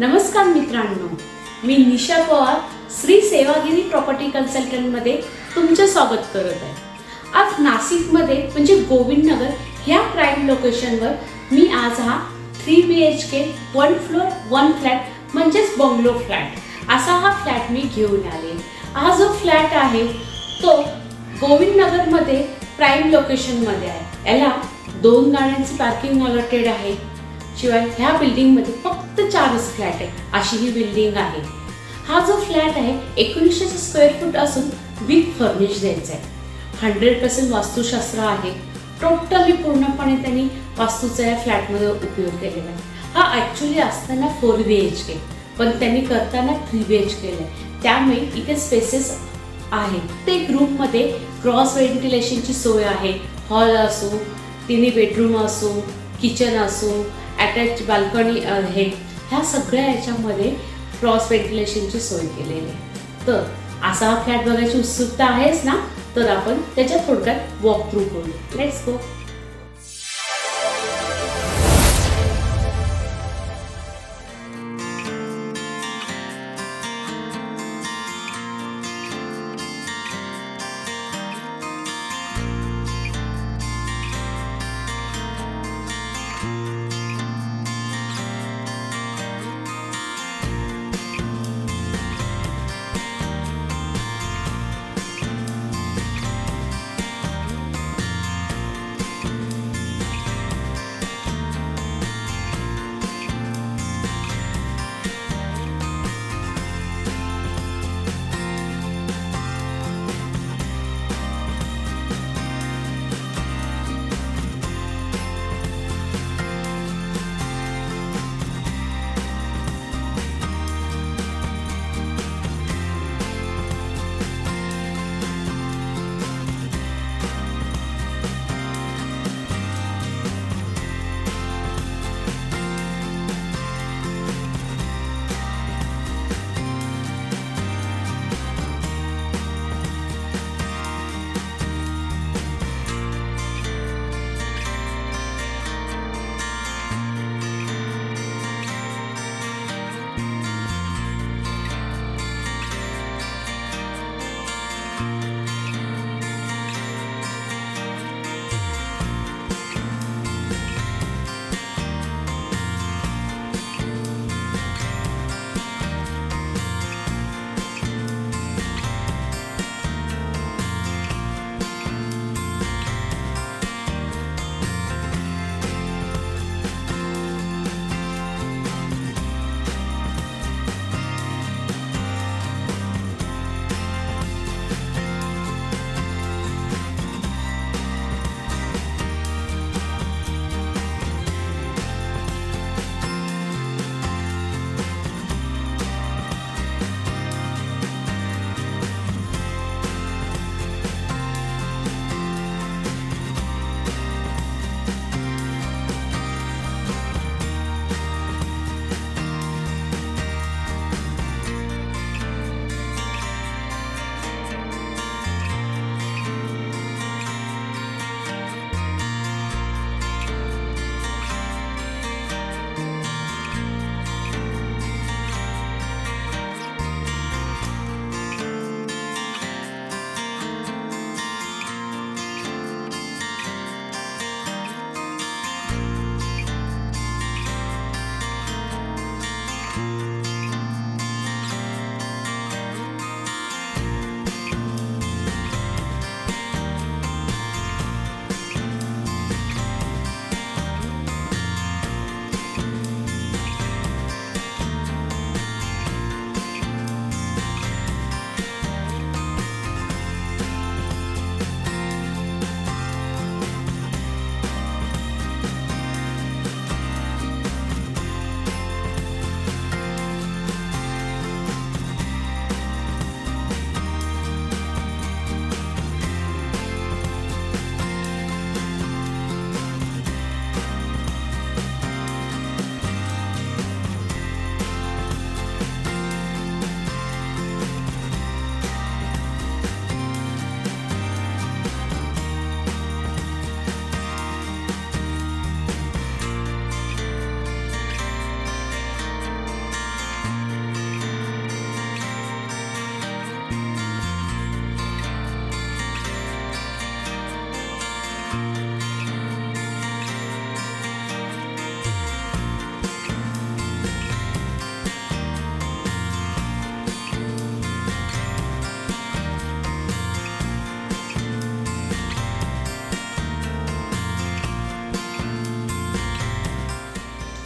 नमस्कार मित्रांनो. मी निशा पवार श्री सेवागिरी प्रॉपर्टी कन्सल्टंटमध्ये तुमचं स्वागत करत आहे. आज नाशिकमध्ये म्हणजे गोविंदनगर ह्या प्राईम लोकेशनवर मी आज हा three B H K one floor one flat म्हणजेच बंगलो फ्लॅट असा हा फ्लॅट मी घेऊन आले. हा जो फ्लॅट आहे तो गोविंदनगरमध्ये प्राईम लोकेशनमध्ये आहे. याला दोन गाड्यांची पार्किंग अलॉटेड आहे. शिवाय ह्या बिल्डिंगमध्ये फक्त चारच फ्लॅट आहे अशी ही बिल्डिंग आहे. हा जो फ्लॅट आहे एकोणीसशे स्क्वेअर फूट असून विथ फर्निश द्यायचा आहे. हंड्रेड पर्सेंट वास्तुशास्त्र आहे. टोटली पूर्णपणे त्यांनी वास्तूचा या फ्लॅटमध्ये उपयोग केलेला आहे. हा ॲक्च्युली असताना फोर बी एच के पण त्यांनी करताना थ्री बी एच केलं आहे त्यामुळे इथे स्पेसेस आहे. प्रत्येक रूममध्ये क्रॉस व्हेंटिलेशनची सोय आहे. हॉल असो तिन्ही बेडरूम असो किचन असो अटॅच बाल्कनी आहे ह्या सगळ्या याच्यामध्ये क्रॉस व्हेंटिलेशनची सोय केलेली आहे. तर असा हा फ्लॅट बघायची उत्सुकता आहेच ना? तर आपण त्याच्या थोडक्यात वॉक थ्रू करू लेट्स गो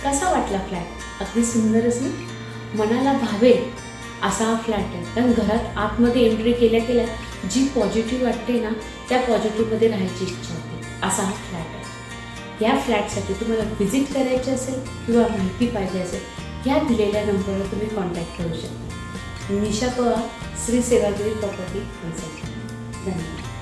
कसा वाटला फ्लॅट अगदी सुंदरच ना? मनाला भावेल असा हा फ्लॅट आहे. कारण घरात आतमध्ये एंट्री केल्या केल्या जी पॉझिटिव्ह वाटते ना त्या पॉझिटिव्हमध्ये राहायची इच्छा होते. असा हा फ्लॅट आहे. या फ्लॅटसाठी तुम्हाला व्हिजिट करायची असेल किंवा माहिती पाहिजे असेल या दिलेल्या नंबरवर तुम्ही कॉन्टॅक्ट करू शकता. निशा पवार श्री सेवागिरी प्रॉपर्टी कन्सल्टंट धन्यवाद.